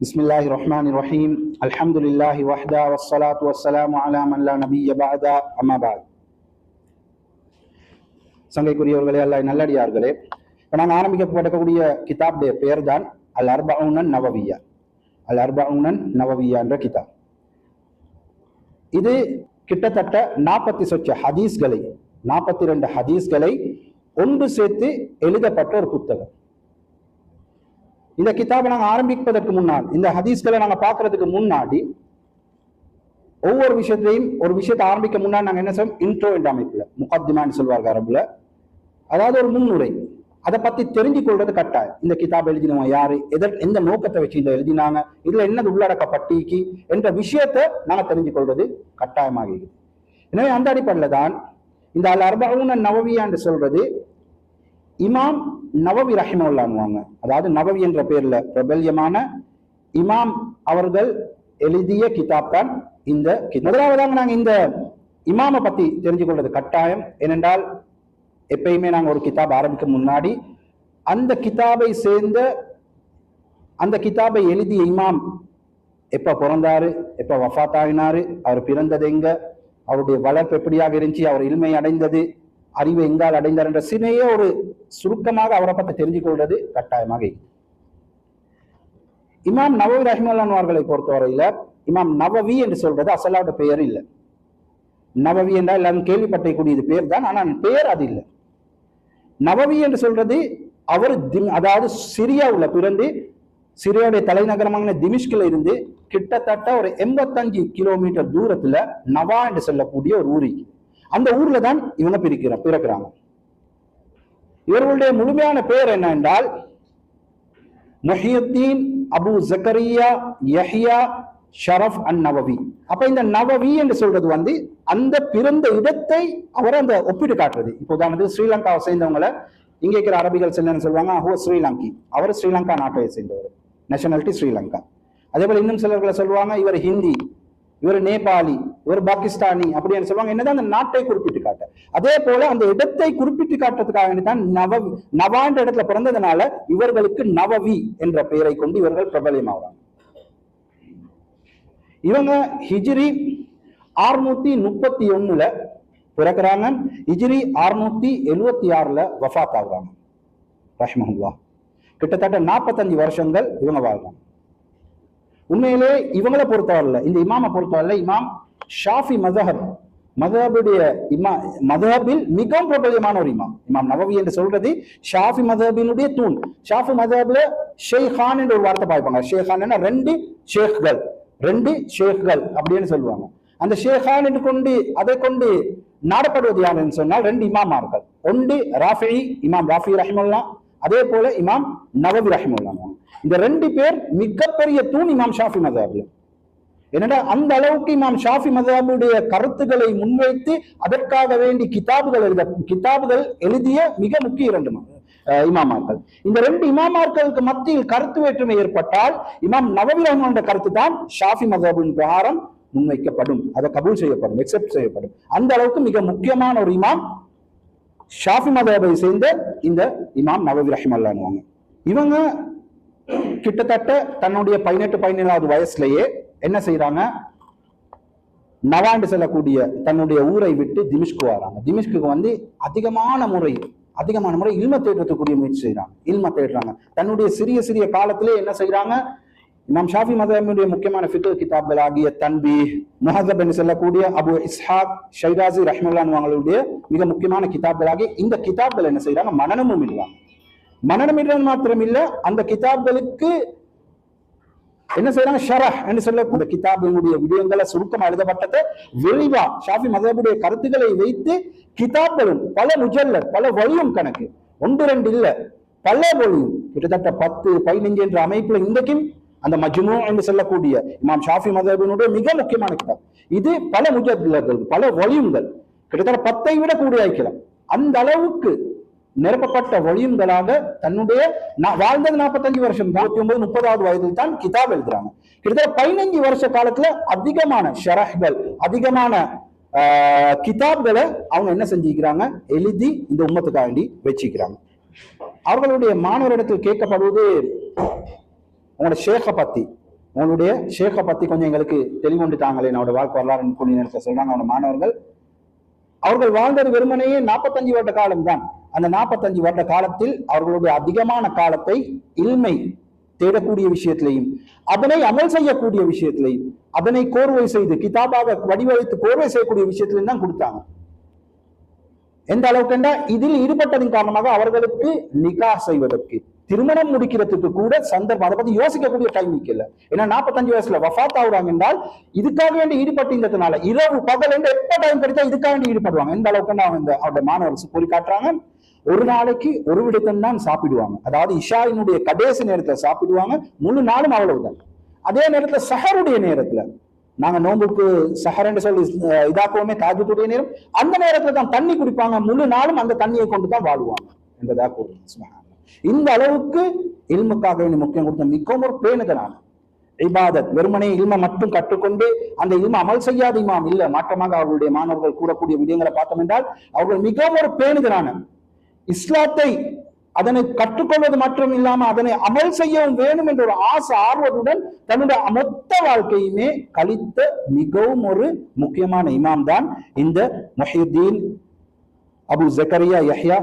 بسم الله الرحمن الرحيم الحمد لله وحده والصلاة والسلام على من لا نبي بعد أما بعد சங்கைக்குரியவர்களே அல்ல நல்லடியார்களே இப்போ நாங்கள் ஆரம்பிக்கப்படக்கூடிய கிதாபுடைய பெயர் தான் அல் அர்பவுனன் நவவியா அல் அர்பவுனன் நவவியா என்ற கிதாப் இது கிட்டத்தட்ட நாற்பத்தி சொச்ச ஹதீஸ்களை நாற்பத்தி ரெண்டு ஹதீஸ்களை ஒன்று சேர்த்து எழுதப்பட்ட ஒரு புத்தகம் இந்த கிதாபை நாங்கள் ஆரம்பிப்பதற்கு முன்னால் இந்த ஹதீஸ்களை நாங்கள் பார்க்கறதுக்கு முன்னாடி ஒவ்வொரு விஷயத்தையும் ஒரு விஷயத்தை ஆரம்பிக்க முன்னாடி நாங்கள் என்ன செய்வோம்? இன்ட்ரோ என்ற அமைப்புல முகத்திமான்னு சொல்வார்கள் அரபுல. அதாவது ஒரு முன்னுரை. அதை பத்தி தெரிஞ்சு கொள்றது கட்டாயம். இந்த கிதாப் எழுதினவன் யாரு? எதர் எந்த நோக்கத்தை வச்சு இதை எழுதினாங்க? இதுல என்னது உள்ளடக்கப்பட்டிக்கு என்ற விஷயத்தை நாங்க தெரிஞ்சு கொள்வது கட்டாயமாகிறது எனவே அந்த அடிப்படையில் தான் இந்த அல் அர்பவுன நவவியான்னு சொல்றது இமாம் நவவி ரஹிமுல்லான்வாங்க அதாவது நவவி என்ற பெயரில் பிரபல்யமான இமாம் அவர்கள் எழுதிய கிதாப் தான் இந்த கி- முதலாவதாக நாங்கள் இந்த இமாமை பற்றி தெரிஞ்சு கொள்வது கட்டாயம். ஏனென்றால் எப்பயுமே நாங்கள் ஒரு கிதாப் ஆரம்பிக்க முன்னாடி அந்த கிதாபை சேர்ந்த அந்த கிதாபை எழுதிய இமாம் எப்போ பிறந்தாரு எப்போ வஃபாத் அவர் பிறந்தது எங்க அவருடைய வளர்ப்பு எப்படியாக இருந்துச்சு அவர் இல்மை அடைந்தது அறிவு எங்கால் அடைந்தார் என்ற சினையே ஒரு சுருக்கமாக அவரை பற்றி தெரிஞ்சு கொள்வது கட்டாயமாக இமாம் நவவி ரஹ்மல்லான் அவர்களை பொறுத்தவரையில இமாம் நவவி என்று சொல்றது அசலாவோட பெயர் இல்லை. நவவி என்றால் எல்லாரும் கேள்விப்பட்டக்கூடியது பேர் தான் ஆனால் பெயர் அது இல்லை. நவவி என்று சொல்றது அவர் திம்- அதாவது சிரியாவுல பிறந்து சிரியாவுடைய தலைநகரமான திமிஷ்கில் இருந்து கிட்டத்தட்ட ஒரு எண்பத்தஞ்சு கிலோமீட்டர் தூரத்துல நவா என்று சொல்லக்கூடிய ஒரு ஊர் அந்த ஊர்ல தான் இவங்க பிரிக்கிற பிறக்கிறாங்க. இவர்களுடைய முழுமையான பெயர் என்ன என்றால் Muhyiddin Abu Zakariya Yahya Sharaf an Nawawi அப்ப இந்த நவவி என்று சொல்றது வந்து அந்த பிறந்த இடத்தை அவர் அந்த ஒப்பிட்டு காட்டுறது. இப்போ உதாரணத்துக்கு ஸ்ரீலங்காவை சேர்ந்தவங்களை இங்க இருக்கிற அரபிகள் சிலன்னு சொல்லுவாங்க ஹோ ஸ்ரீலங்கி. அவர் ஸ்ரீலங்கா நாட்டை சேர்ந்தவர். நேஷனாலிட்டி ஸ்ரீலங்கா. அதே போல இன்னும் சிலர்களை சொல்லுவாங்க இவர் ஹிந்தி. இவர் நேபாளி இவர் பாகிஸ்தானி அப்படின்னு சொல்லுவாங்க. என்னதான் அந்த நாட்டை குறிப்பிட்டு காட்ட. அதே போல அந்த இடத்தை குறிப்பிட்டு காட்டுறதுக்காக தான் நவ நவான்ற இடத்துல பிறந்ததுனால இவர்களுக்கு நவவி என்ற பெயரை கொண்டு இவர்கள் பிரபலியமாகிறாங்க. இவங்க ஹிஜ்ரி ஆறுநூத்தி முப்பத்தி ஒண்ணுல பிறக்கிறாங்க. ஹிஜ்ரி ஆறுநூத்தி எழுவத்தி ஆறுல வஃத் ஆகுறாங்க. ரஷ்மஹுல்லா கிட்டத்தட்ட நாற்பத்தஞ்சு வருஷங்கள் இவங்க வாழ்றாங்க. உண்மையிலே இவங்களை பொறுத்தவரில் இந்த இமாமை பொறுத்தவரில் இமாம் ஷாஃபி மதஹப். மதஹபுடைய இமா மதஹபில் மிகவும் பிரபல்யமான ஒரு இமாம். இமாம் நவவி என்று சொல்றது ஷாஃபி மதஹபினுடைய தூண். ஷாஃபி மதஹபில் ஷேஹான் என்று ஒரு வார்த்தை பார்ப்பாங்க ஷேஹான் ரெண்டு ஷேக்கள் ரெண்டு ஷேக்கள் அப்படின்னு சொல்லுவாங்க. அந்த ஷேஹான் என்று கொண்டு அதை கொண்டு நாடப்படுவது யார் சொன்னால் ரெண்டு இமாமார்கள். ஒன்று ராஃபி இமாம் ராஃபி ரஹிமுல்லா அதே போல இமாம் நவவி ரஹிமுல்லா இந்த ரெண்டு பேர் மிகப்பெரிய தூண் இமாம் ஷாஃபி மதஹப்ல. என்னடா அந்த அளவுக்கு இமாம் ஷாஃபி மதாபுடைய கருத்துக்களை முன்வைத்து அதற்காக வேண்டி கிதாபுகள் எழுத கிதாபுகள் எழுதிய மிக முக்கிய இரண்டு இமாமார்கள். இந்த ரெண்டு இமாமார்களுக்கு மத்தியில் கருத்து வேற்றுமை ஏற்பட்டால் இமாம் நவவி ரஹ்மான் கருத்து தான் ஷாஃபி மதாபின் பிரகாரம் முன்வைக்கப்படும். அதை கபூல் செய்யப்படும் எக்ஸெப்ட் செய்யப்படும். அந்த அளவுக்கு மிக முக்கியமான ஒரு இமாம் ஷாஃபி மதாபை சேர்ந்த இந்த இமாம் நவவி ரஹிமல்லான்வாங்க இவங்க கிட்டத்தட்ட தன்னுடைய பதினெட்டு பதினேழாவது வயசுலயே என்ன செய்யறாங்க நவாண்டு செல்லக்கூடிய தன்னுடைய ஊரை விட்டு திமிஷ்கு வராங்க. திமிஷ்குக்கு வந்து அதிகமான முறை அதிகமான முறை இல்ம தேடுறதுக்குரிய முயற்சி செய்யறாங்க இல்ம தேடுறாங்க. தன்னுடைய சிறிய சிறிய காலத்திலே என்ன செய்யறாங்க இமாம் ஷாஃபி மதமுடைய முக்கியமான ஃபிக்ர் கிதாப்கள் ஆகிய தன்பி முஹதப் என்று சொல்லக்கூடிய அபு இஸ்ஹாக் ஷைராசி ரஹ்மல்லான் அவங்களுடைய மிக முக்கியமான கிதாப்களாகிய இந்த கிதாப்கள் என்ன செய்யறாங்க மனநமும் இடுறாங்க மனநம் இடுறது மாத்திரம் இல்ல அந்த கிதாப்களுக்கு என்ன செய்யறாங்க? ஷரஹ் என்று சொல்ல அந்த கிதாபினுடைய விடயங்களை சுருக்கமா எழுதப்பட்டதை விரிவா ஷாஃபி மதபுடைய கருத்துக்களை வைத்து கிதாப்களும் பல முஜல்லர் பல வழியும் கணக்கு. ஒன்று ரெண்டு இல்ல பல வழியும் கிட்டத்தட்ட பத்து பதினஞ்சு என்ற அமைப்புல இன்றைக்கும் அந்த மஜ்மு என்று சொல்லக்கூடிய இமாம் ஷாஃபி மதபினுடைய மிக முக்கியமான கிதாப். இது பல முஜல்லர்கள் பல வழியுங்கள் கிட்டத்தட்ட பத்தை விட கூடிய ஐக்கலாம் அந்த அளவுக்கு நிரப்பப்பட்ட வழியுங்களாக தன்னுடைய நான் வாழ்ந்தது நாற்பத்தஞ்சு வருஷம் இருபத்தி ஒன்பது முப்பதாவது வயதில் தான் கிதாப் எழுதுறாங்க. கிட்டத்தட்ட பதினஞ்சு வருஷ காலத்துல அதிகமான ஷரஹ்கள் அதிகமான கிதாப்களை அவங்க என்ன செஞ்சுக்கிறாங்க? எழுதி இந்த உம்மத்துக்காக வேண்டி வச்சுக்கிறாங்க. அவர்களுடைய மாணவரிடத்தில் கேட்கப்படுவது உங்களோட ஷேக பத்தி உங்களுடைய ஷேக பத்தி கொஞ்சம் எங்களுக்கு தெளிவுண்டுட்டாங்களே என்னோட வாழ்க்கை வரலாறு கொஞ்ச நேரத்தில் சொல்றாங்க அவனோட மாணவர்கள் அவர்கள் வாழ்ந்தது வெறுமனையே நாற்பத்தஞ்சு வருட காலம்தான். அந்த நாற்பத்தஞ்சு வருட காலத்தில் அவர்களுடைய அதிகமான காலத்தை இல்மை தேடக்கூடிய விஷயத்திலையும் அதனை அமல் செய்யக்கூடிய விஷயத்திலையும் அதனை கோர்வை செய்து கிதாபாக வடிவமைத்து கோர்வை செய்யக்கூடிய விஷயத்திலையும் தான் கொடுத்தாங்க. எந்த அளவுக்கு இதில் ஈடுபட்டதன் காரணமாக அவர்களுக்கு நிகா செய்வதற்கு திருமணம் முடிக்கிறதுக்கு கூட சந்தர்ப்பம் அதை பத்தி யோசிக்கக்கூடிய டைம் இல்ல. ஏன்னா நாற்பத்தஞ்சு வயசுல வஃத் ஆகுறாங்க என்றால் இதுக்காக வேண்டி ஈடுபட்டிருந்ததுனால இரவு பகல் என்று எப்ப டைம் கிடைத்தா இதுக்காக வேண்டி ஈடுபடுவாங்க. எந்த அளவுக்கு அவங்க அவருடைய மாணவர்கள் கூறி காட்டுறாங்க. ஒரு நாளைக்கு ஒரு விடத்தம் தான் சாப்பிடுவாங்க. அதாவது இஷாயினுடைய கடைசி நேரத்தில் சாப்பிடுவாங்க முழு நாளும் அவ்வளவுதான். அதே நேரத்துல சஹருடைய நேரத்துல நாங்க நோம்புக்கு சஹரன்னு சொல்லி இதாக்குவோமே தாஜத்துடைய நேரம் அந்த நேரத்தில் தான் தண்ணி குடிப்பாங்க முழு நாளும் அந்த தண்ணியை கொண்டு தான் வாழ்வாங்க என்பதாக கூறுவாங்க இந்த அளவுக்கு இல்முக்காக வேண்டிய முக்கியம் கொடுத்த மிகவும் ஒரு பேணுதலான இபாதத் வெறுமனே இல்ம மட்டும் கற்றுக்கொண்டு அந்த இல்ம அமல் செய்யாத இமாம் இல்ல மாற்றமாக அவர்களுடைய மாணவர்கள் கூறக்கூடிய விடயங்களை பார்த்தோம் என்றால் அவர்கள் மிகவும் ஒரு பேணுதலான இஸ்லாத்தை அதனை கற்றுக்கொள்வது மட்டும் இல்லாமல் அதனை அமல் செய்யவும் வேணும் என்ற ஒரு ஆசை ஆர்வத்துடன் தன்னுடைய மொத்த வாழ்க்கையுமே கழித்த மிகவும் ஒரு முக்கியமான இமாம் தான் இந்த Mohiuddin Abu Zakariya Yahya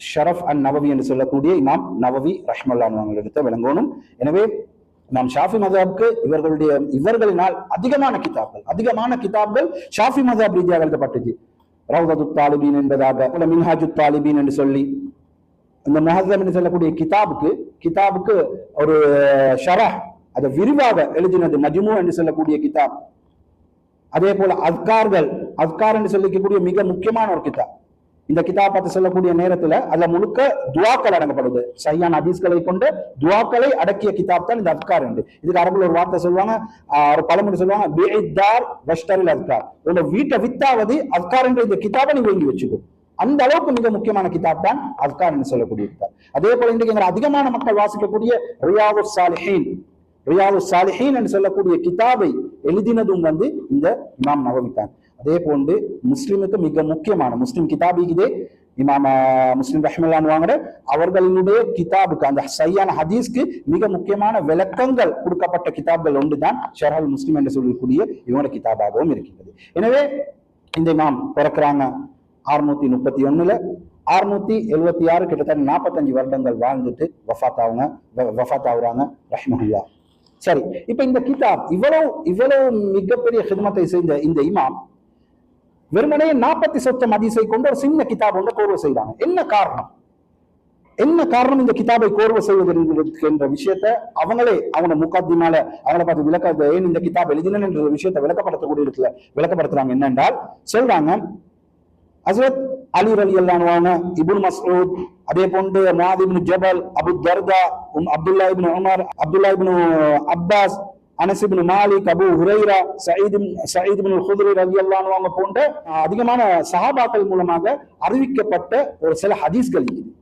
Sharaf an Nawawi என்று சொல்லக்கூடிய இமாம் நவவி ரஹ்மல்லான் எடுத்த விளங்கணும் எனவே நாம் ஷாஃபி மதாப்க்கு இவர்களுடைய இவர்களினால் அதிகமான கிதாப்கள் அதிகமான கிதாப்கள் ஷாஃபி மதாப் ரீதியாக எழுதப்பட்டது ரவுதத்து தாலிபீன் என்பதாக போல மின்ஹாஜு தாலிபீன் என்று சொல்லி. இந்த முஹத்தம் என்று சொல்லக்கூடிய கிதாபுக்கு கிதாபுக்கு ஒரு ஷரஹ் அதை விரிவாக எழுதினது மஜ்மு என்று சொல்லக்கூடிய கிதாப். அதே போல அத்கார்கள் அத்கார் என்று சொல்லிக்கக்கூடிய மிக முக்கியமான ஒரு கிதாப். இந்த கிதாப் பத்தி சொல்லக்கூடிய நேரத்துல அதுல முழுக்க துவாக்கள் அடங்கப்படுது. சையான் அதீஸ்களை கொண்டு துவாக்களை அடக்கிய கிதாப் தான் இந்த அத்கார் என்று. இதுக்கு அரபுல ஒரு வார்த்தை சொல்லுவாங்க ஒரு பழமொழி சொல்லுவாங்க பேதார் வஷ்டரில் அத்கார். உங்க வீட்டை வித்தாவது அத்கார் என்ற இந்த கிதாபை நீ வாங்கி வச்சுக்கோ. அந்த அளவுக்கு மிக முக்கியமான கிதாப் தான் அத்கார் என்று சொல்லக்கூடிய கிதாப் அதே போல இன்றைக்கு எங்களை அதிகமான மக்கள் வாசிக்கக்கூடிய ரியாது சாலிஹீன். ரியாது சாலிஹீன் என்று சொல்லக்கூடிய கிதாபை எழுதினதும் வந்து இந்த இமாம் நவவி தான். அதே போன்று முஸ்லிமுக்கு மிக முக்கியமான முஸ்லிம் கிதாபி இதே இமாம முஸ்லிம் ரஹ்மல்லான் வாங்குற அவர்களினுடைய கிதாபுக்கு அந்த சையான ஹதீஸ்க்கு மிக முக்கியமான விளக்கங்கள் கொடுக்கப்பட்ட கிதாப்கள் ஒன்று தான் ஷரஹல் முஸ்லிம் என்று சொல்லக்கூடிய இவங்களோட கிதாபாகவும் இருக்கின்றது. எனவே இந்த இமாம் பிறக்கிறாங்க. அறுநூத்தி முப்பத்தி ஒண்ணுல அறுநூத்தி எழுபத்தி ஆறு கிட்டத்தட்ட நாற்பத்தஞ்சு வருடங்கள் வாழ்ந்துட்டு வஃபாத் ஆகுங்க வ- வஃபாத் ஆகுறாங்க ரஹ்மஹுல்லா சரி இப்ப இந்த கிதாப் இவ்வளவு இவ்வளவு மிகப்பெரிய ஹிதமத்தை செய்த இந்த இமாம் வெறுமனே நாற்பத்தி சொச்சம் அதிசை கொண்டு ஒரு சின்ன கிதாப் ஒன்று கோர்வை செய்கிறாங்க என்ன காரணம்? என்ன காரணம் இந்த கிதாபை கோர்வை செய்வதற்கு என்ற விஷயத்தை அவங்களே அவங்க முக்காத்தினால அவங்கள பார்த்து விளக்க ஏன் இந்த கிதாப் எழுதினேன் என்ற விஷயத்தை விளக்கப்படுத்தக்கூடிய இடத்துல விளக்கப்படுத்துறாங்க என்னென்றால் சொல்றாங்க ஹசரத் அலி அலி அல்லானுவான இபுன் மசூத் அதே போன்று மாதிபின் ஜபல் அபு தர்தா உம் Abdullah ibn Umar Abdullah ibn Abbas Anas ibn Malik Abu Huraira Saeed ibn- Saeed ibn Khudri ரலியல்லாஹு அன்ஹு அவங்க போன்ற அஹ், அதிகமான சஹாபாக்கள் மூலமாக அறிவிக்கப்பட்ட ஒரு சில ஹதீஸ்கள் இருக்குது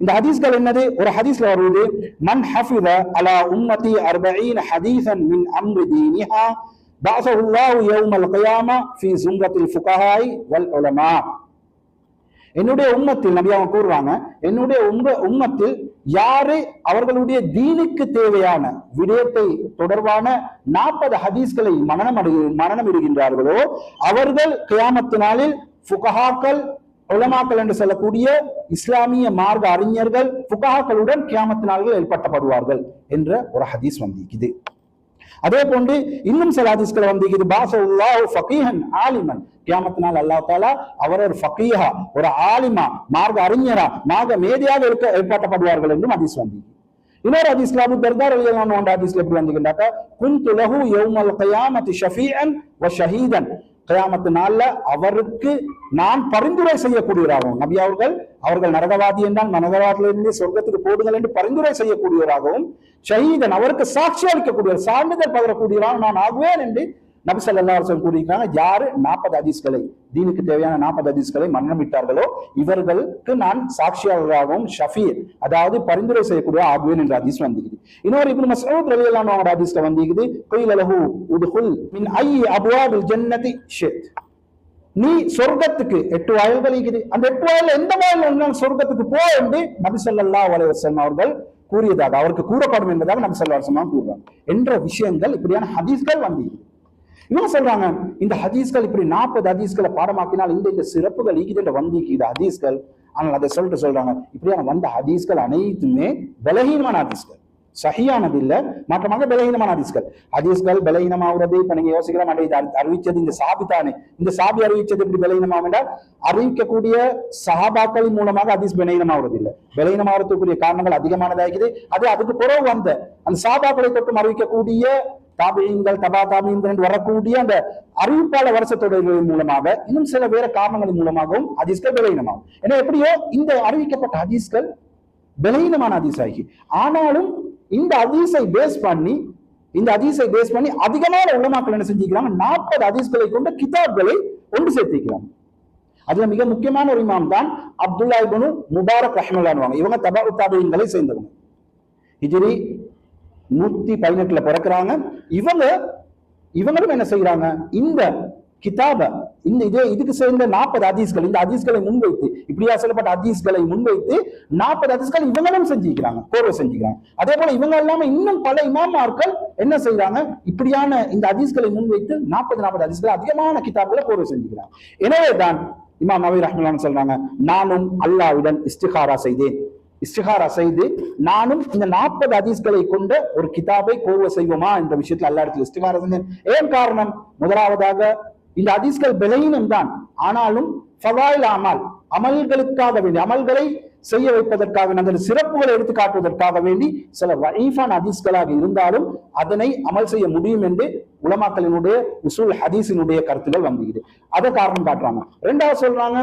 இந்த ஹதீஸ்கள் என்னது ஒரு ஹதீஸ்ல வருவது மன் ஹஃபித அலா உம்மதி அர்பஈன ஹதீஸன் மின் அம்ரி தீனிஹா بعثه الله يوم القيامة في زمرة الفقهاء والعلماء என்னுடைய உம்மத்தில் நபி அவங்க கூறுறாங்க என்னுடைய உங்க உம்மத்தில் யாரு அவர்களுடைய தீனுக்கு தேவையான விடயத்தை தொடர்பான நாற்பது ஹதீஸ்களை மரணம் அடை மனனம் இடுகின்றார்களோ அவர்கள் கியாமத்து நாளில் ஃபுகஹாக்கள் உலமாக்கள் என்று சொல்லக்கூடிய இஸ்லாமிய மார்க்க அறிஞர்கள் புகஹாக்களுடன் கியாமத்து நாள்கள் ஏற்பட்டப்படுவார்கள் என்ற ஒரு ஹதீஸ் வந்திருக்குது. அதே போன்று இன்னும் சில ஹதீஸ்கள் வந்திருக்குது பாசல்லாஹு ஃபகீஹன் ஆலிமன். கியாமத்தினால் நாள் அல்லாஹ் தாலா அவர் ஒரு ஃபகீஹா ஒரு ஆலிமா மார்க்க அறிஞரா மார்க்க மேதையாக இருக்க ஏற்பாட்டப்படுவார்கள் என்றும் ஹதீஸ் வந்தி. இன்னொரு ஹதீஸ்ல அபு தர்தா ரலியல்லாஹு அன்ஹு ஹதீஸ்ல எப்படி வந்திருக்கின்றாக்கா குன்து லஹு யௌமல் கியாமத்தி ஷஃபீஅன் வ ஷஹீதன். கியாமத்து நாள்ல அவருக்கு நான் பரிந்துரை செய்யக்கூடியவராகவும் நபி அவர்கள் அவர்கள் நரகவாதி என்றால் நரகவாதிலிருந்து சொர்க்கத்துக்கு போடுங்கள் என்று பரிந்துரை செய்யக்கூடியவராகவும் ஷஹீதன் அவருக்கு சாட்சி அளிக்கக்கூடியவர் சான்றிதழ் பகரக்கூடியவராக நான் ஆகுவேன் என்று நபி ஸல்லல்லாஹு அலைஹி கூறியிருக்காங்க யாரு? நாற்பது அதிஸ்களை தீனுக்கு தேவையான நாற்பது ஹதீஸ்களை மன்னமிட்டார்களோ இவர்களுக்கு நான் சாட்சியாளராகவும் ஷஃபீர் அதாவது பரிந்துரை செய்யக்கூடிய ஆகுவேன் என்ற அதிஸ் வந்திருக்குது. இன்னொரு இப்படி மசூத் ரவி அன்ஹு அதிஸ்ல வந்திருக்குது குயில மின் ஐ ஜன்னதி நீ சொர்க்கத்துக்கு எட்டு வாயில் இருக்குது அந்த எட்டு வாயில் எந்த வாயில் ஒன்றால் சொர்க்கத்துக்கு போ என்று நபி ஸல்லல்லாஹு அலைஹி அவர்கள் கூறியதாக அவருக்கு கூறப்படும் என்பதாக நம்ம செல்வாசமா கூறுறாங்க என்ற விஷயங்கள் இப்படியான ஹதீஸ்கள் வந்து. இவங்க சொல்றாங்க இந்த ஹதீஸ்கள் இப்படி நாற்பது ஹதீஸ்களை பாடமாக்கினால் இந்த இந்த சிறப்புகள் ஈக்குதுன்ற வந்திக்கு இது ஹதீஸ்கள். ஆனால் அதை சொல்லிட்டு சொல்றாங்க இப்படியான வந்த ஹதீஸ்கள் அனைத்துமே பலகீனமான ஹதீஸ்கள். சஹியானது இல்ல மாற்றமாக பலகீனமான ஹதீஸ்கள். ஹதீஸ்கள் பலகீனமாகிறது. இப்ப நீங்க யோசிக்கிற மாட்டேங்குது அறி- அறிவிச்சது இந்த சாபி தானே. இந்த சாபி அறிவிச்சது எப்படி பலகீனமாகும் என்றால் அறிவிக்கக்கூடிய சஹாபாக்களின் மூலமாக ஹதீஸ் பலகீனமாகிறது இல்ல பலகீனமாகறதுக்குரிய காரணங்கள் அதிகமானதாகிறது அது அதுக்கு பிறகு வந்த அந்த சாபாக்களை தொட்டும் அறிவிக்கக்கூடிய தாபியங்கள் தபா தாபியங்கள் என்று வரக்கூடிய அந்த அறிவிப்பாளர் வருஷத்தொடர்களின் மூலமாக இன்னும் சில வேற காரணங்களின் மூலமாகவும் ஹதீஸ்கள் பலகீனமாகும். ஏன்னா எப்படியோ இந்த அறிவிக்கப்பட்ட ஹதீஸ்கள் பலகீனமான ஹதீஸ் ஆகி ஆனாலும் இந்த ஹதீஸை பேஸ் பண்ணி இந்த ஹதீஸை பேஸ் பண்ணி அதிகமான உலமாக்கள் என்ன செஞ்சுக்கிறாங்க? நாற்பது ஹதீஸ்களை கொண்ட கிதாப்களை ஒன்று சேர்த்திக்கிறாங்க. அதுல மிக முக்கியமான ஒரு இமாம் தான் அப்துல்லா இபனு முபாரக் ரஹ்மல்லான்வாங்க இவங்க தபா தாபியங்களை சேர்ந்தவங்க. ஹிஜ்ரி நூத்தி பதினெட்டுல பிறக்கிறாங்க. இவங்க இவங்களும் என்ன செய்யறாங்க இந்த கிதாப. இந்த இதே இதுக்கு சேர்ந்த நாற்பது அதிஸ்கள் இந்த அதிஸ்களை முன்வைத்து இப்படியா சொல்லப்பட்ட ஹதீஸ்களை முன்வைத்து நாற்பது அதிஸ்கள் இவங்களும் செஞ்சுக்கிறாங்க கோர்வை செஞ்சுக்கிறாங்க. அதே போல இவங்க இல்லாம இன்னும் பல இமாமார்கள் என்ன செய்யறாங்க இப்படியான இந்த ஹதீஸ்களை முன்வைத்து நாற்பது நாற்பது அதிஸ்களை அதிகமான கிதாப்களை கோர்வை செஞ்சுக்கிறாங்க. எனவே தான் இமாம் நபி ரஹ்மான் சொல்றாங்க நானும் அல்லாவிடம் இஸ்திகாரா செய்தேன். இஸ்திகாரா செய்து நானும் இந்த நாற்பது அதீஸ்களை கொண்ட ஒரு கிதாபை கோர்வை செய்வோமா? என்ற விஷயத்துல அல்லா இடத்துல இஸ்திகாரா செஞ்சேன். ஏன் காரணம்? முதலாவதாக இந்த ஹதீஸ்கள் பலகீனம் தான். ஆனாலும் ஃபவாயில் அமல் அமல்களுக்காக வேண்டி அமல்களை செய்ய வைப்பதற்காக வேண்டி, அந்த சிறப்புகளை எடுத்து காட்டுவதற்காக வேண்டி சில வைஃபான ஹதீஸ்களாக இருந்தாலும் அதனை அமல் செய்ய முடியும் என்று உலமாக்களினுடைய உசூல் ஹதீஸினுடைய கருத்துகள் வந்துகிறது அதை காரணம் காட்டுறாங்க. ரெண்டாவது சொல்றாங்க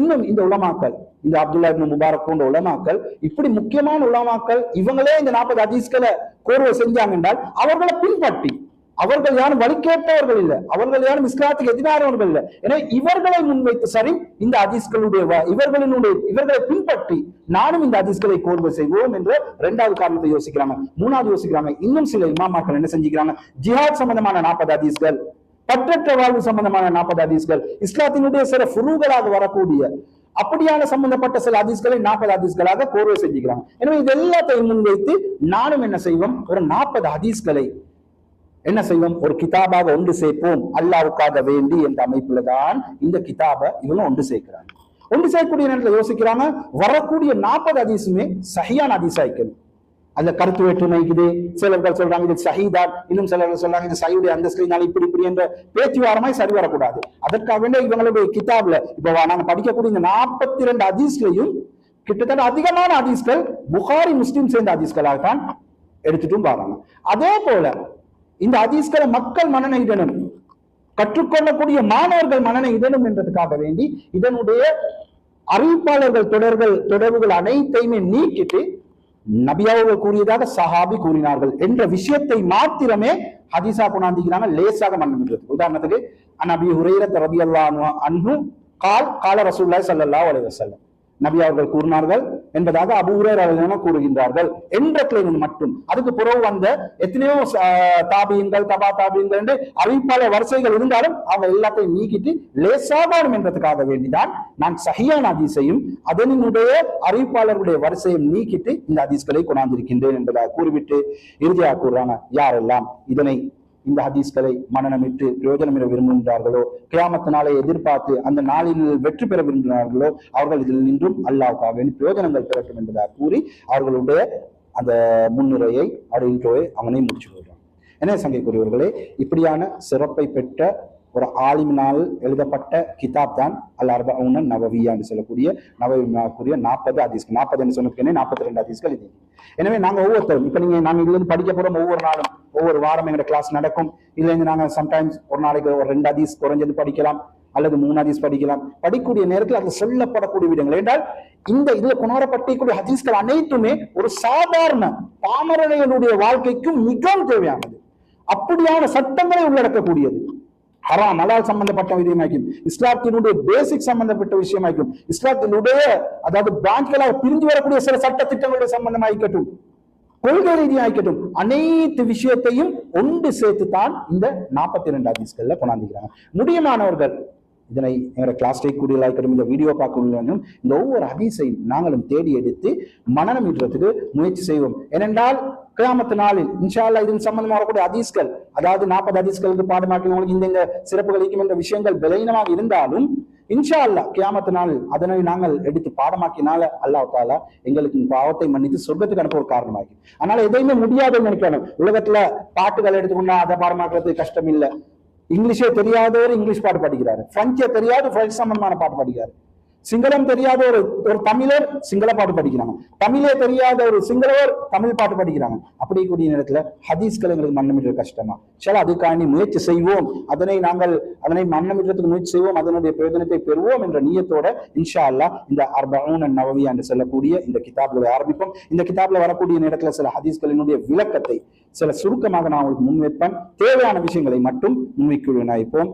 இன்னும் இந்த உலமாக்கள் இந்த அப்துல்லா இப்னு முபாரக் போன்ற உலமாக்கள் இப்படி முக்கியமான உலமாக்கள் இவங்களே இந்த நாற்பது ஹதீஸ்களை கோர்வை செஞ்சாங்க என்றால் அவர்களை பின்பற்றி அவர்கள் யாரும் வழிகேட்டவர்கள் இல்லை. அவர்கள் யாரும் இஸ்லாத்துக்கு எதிரானவர்கள் இல்லை. ஏன்னா இவர்களை முன்வைத்து சரி இந்த அதிஸ்களுடைய இவர்களினுடைய இவர்களை பின்பற்றி நானும் இந்த அதிஸ்களை கோர்வை செய்வோம் என்ற இரண்டாவது காரணத்தை யோசிக்கிறாங்க. மூணாவது யோசிக்கிறாங்க இன்னும் சில இமாமாக்கள் என்ன செஞ்சுக்கிறாங்க? ஜிஹாத் சம்பந்தமான நாற்பது அதிஸ்கள் பற்றற்ற வாழ்வு சம்பந்தமான நாற்பது அதிஸ்கள் இஸ்லாத்தினுடைய சில ஃபுருகளாக வரக்கூடிய அப்படியான சம்பந்தப்பட்ட சில அதிஸ்களை நாற்பது அதிஸ்களாக கோர்வை செஞ்சுக்கிறாங்க. எனவே இது எல்லாத்தையும் முன்வைத்து நானும் என்ன செய்வோம்? ஒரு நாற்பது அதிஸ்களை என்ன செய்வோம்? ஒரு கிதாபாக ஒன்று சேர்ப்போம். அல்லாவுக்காக வேண்டி என்ற அமைப்புல தான் இந்த கிதாபை இவங்க ஒன்று சேர்க்கிறாங்க. ஒன்று சேர்க்கக்கூடிய நேரத்தில் யோசிக்கிறாங்க வரக்கூடிய நாற்பது அதிசுமே சஹியான ஹதீஸா இருக்கணும். கருத்து வேற்றுமை இருக்குது. சிலர்கள் சொல்றாங்க இது சஹிதான். இன்னும் சிலர்கள் சொல்றாங்க இது சஹியுடைய அந்தஸ்தினால இப்படி இப்படி என்ற பேச்சுவாரமாய் சரி வரக்கூடாது. அதற்காக வேண்டிய இவங்களுடைய கிதாப்ல இப்போ வா- நாங்க படிக்கக்கூடிய இந்த நாற்பத்தி ரெண்டு அதிஸ்களையும் கிட்டத்தட்ட அதிகமான அதிஸ்கள் புகாரி முஸ்லீம் சேர்ந்த அதிஸ்களாக தான் எடுத்துட்டும் வராங்க. அதே போல இந்த ஹதீஸ்களை மக்கள் மனன இடணும். கற்றுக்கொள்ளக்கூடிய மாணவர்கள் மனனை இதனும் என்றதுக்காக வேண்டி இதனுடைய அறிவிப்பாளர்கள் தொடர்கள் தொடர்புகள் அனைத்தையுமே நீக்கிட்டு நபியாவர்கள் கூறியதாக சஹாபி கூறினார்கள் என்ற விஷயத்தை மாத்திரமே ஹதீசா கொண்டாந்திக்கிறாங்க லேசாக மன்னிக்கிறது உதாரணத்துக்கு நபி ஹுரைரத் அல்லா அன்ஹு கால் கால ரசூலுல்லாஹி சல்லா அலைஹி நபி அவர்கள் கூறினார்கள் என்பதாக அபூரர் ஹுரைரா கூறுகின்றார்கள். என்ற கிளைன் மட்டும். அதுக்கு புறவு வந்த எத்தனையோ தாபியங்கள் தபா தாபியங்கள் என்று அறிவிப்பாளர் வரிசைகள் இருந்தாலும் அவங்க எல்லாத்தையும் நீக்கிட்டு லேசாகணும் என்பதற்காக வேண்டிதான் நான் சஹியான அதிசையும் அதனுடைய அறிவிப்பாளர்களுடைய வரிசையும் நீக்கிட்டு இந்த அதிசகளை கொண்டாந்திருக்கின்றேன் என்பதாக கூறிவிட்டு இறுதியாக கூறுறாங்க யாரெல்லாம் இதனை இந்த ஹதீஸ்களை மனநமிட்டு பிரயோஜனம் பெற விரும்புகின்றார்களோ கியாமத்து நாளை எதிர்பார்த்து அந்த நாளில் வெற்றி பெற விரும்புகிறார்களோ அவர்கள் இதில் நின்றும் அல்லாவுக்காக வேண்டி பிரயோஜனங்கள் பெறட்டும் என்பதாக கூறி அவர்களுடைய அந்த முன்னுரையை அப்படின்றோயை அவனை முடிச்சு விடுறாங்க என்ன சங்கைக்குரியவர்களே இப்படியான சிறப்பை பெற்ற ஒரு ஆலிமினால் எழுதப்பட்ட கிதாப் தான் அல் அர்பவுன நவவியா என்று சொல்லக்கூடிய நவவியாக்குரிய நாற்பது அதிஸ்கள் நாற்பது என்று சொன்னதுக்கு நாற்பத்தி ரெண்டு அதிஸ்கள் இது எனவே நாங்கள் ஒவ்வொருத்தரும் இப்போ நீங்கள் நாங்கள் இதுலேருந்து படிக்க போகிறோம் ஒவ்வொரு நாளும் ஒவ்வொரு வாரம் எங்களோட கிளாஸ் நடக்கும். இதுலேருந்து நாங்கள் சம்டைம்ஸ் ஒரு நாளைக்கு ஒரு ரெண்டு அதிஸ் குறைஞ்சது படிக்கலாம் அல்லது மூணு ஹதீஸ் படிக்கலாம். படிக்கக்கூடிய நேரத்தில் அது சொல்லப்படக்கூடிய விடங்கள் என்றால் இந்த இதுல குணரப்பட்டிக்கூடிய ஹதீஸ்கள் அனைத்துமே ஒரு சாதாரண பாமரனுடைய வாழ்க்கைக்கும் மிகவும் தேவையானது. அப்படியான சட்டங்களை உள்ளடக்கக்கூடியது. ஹராம் அலால் சம்பந்தப்பட்ட விஷயமாக்கும் இஸ்லாத்தினுடைய பேசிக் சம்பந்தப்பட்ட விஷயமாக்கும் இஸ்லாத்தினுடைய அதாவது பேங்க்களாக பிரிஞ்சு வரக்கூடிய சில சட்ட திட்டங்களுடைய சம்பந்தமாயிக்கட்டும் கொள்கை ரீதியாகட்டும் அனைத்து விஷயத்தையும் ஒன்று சேர்த்து தான் இந்த நாற்பத்தி ரெண்டு ஹதீஸ்கள்ல கொண்டாந்துக்கிறாங்க. முடியுமானவர்கள் இதனை எங்களோட கிளாஸ் டேக் கூடிய இருக்கட்டும் இந்த வீடியோ பார்க்கணும் இந்த ஒவ்வொரு அதிசையும் நாங்களும் தேடி எடுத்து மனநம் ஈட்டுறதுக்கு முயற்சி செய்வோம். ஏனென்றால் கிராமத்து நாளில் இன்ஷா இதன் சம்பந்தமாக வரக்கூடிய அதீஸ்கள் அதாவது நாற்பது ஹதீஸ்களுக்கு பாடமாக்கினவங்களுக்கு இந்த இந்த சிறப்புகள் இருக்கும் என்ற விஷயங்கள் பலவீனமாக இருந்தாலும் இன்ஷா அல்லாஹ் கியாமத்து நாள் அதனை நாங்கள் எடுத்து பாடமாக்கினால அல்லாஹ் தாலா எங்களுக்கு பாவத்தை மன்னித்து சொர்க்கத்துக்கு அனுப்ப ஒரு காரணமாகி. அதனால எதையுமே முடியாதுன்னு நினைக்கணும். உலகத்துல பாட்டுகள் எடுத்துக்கொண்டா அதை பாடமாக்குறது கஷ்டம் இல்லை. இங்கிலீஷே தெரியாதவர் இங்கிலீஷ் பாட்டு படிக்கிறாரு. பிரெஞ்சே தெரியாது பிரெஞ்சு சம்பந்தமான பாட்டு படிக்கிறாரு. சிங்களம் தெரியாத ஒரு ஒரு தமிழர் சிங்கள பாட்டு படிக்கிறாங்க. தமிழே தெரியாத ஒரு சிங்களவர் தமிழ் பாட்டு படிக்கிறாங்க. அப்படி கூடிய நேரத்துல ஹதீஸ்கள் எங்களுக்கு மன்னமிடுறது கஷ்டமா. சில அதுக்காண்டி முயற்சி செய்வோம். அதனை நாங்கள் அதனை மன்னமிடுறதுக்கு முயற்சி செய்வோம். அதனுடைய பிரயோஜனத்தை பெறுவோம் என்ற நியத்தோட இன்ஷா அல்லாஹ் இந்த அர்பவுன் நவவி என்று சொல்லக்கூடிய இந்த கிதாப்களை ஆரம்பிப்போம். இந்த கிதாப்ல வரக்கூடிய நேரத்துல சில ஹதீஸ்களினுடைய விளக்கத்தை சில சுருக்கமாக நான் உங்களுக்கு முன்வைப்பேன். தேவையான விஷயங்களை மட்டும் முன்வைக்க விநாயிப்போம்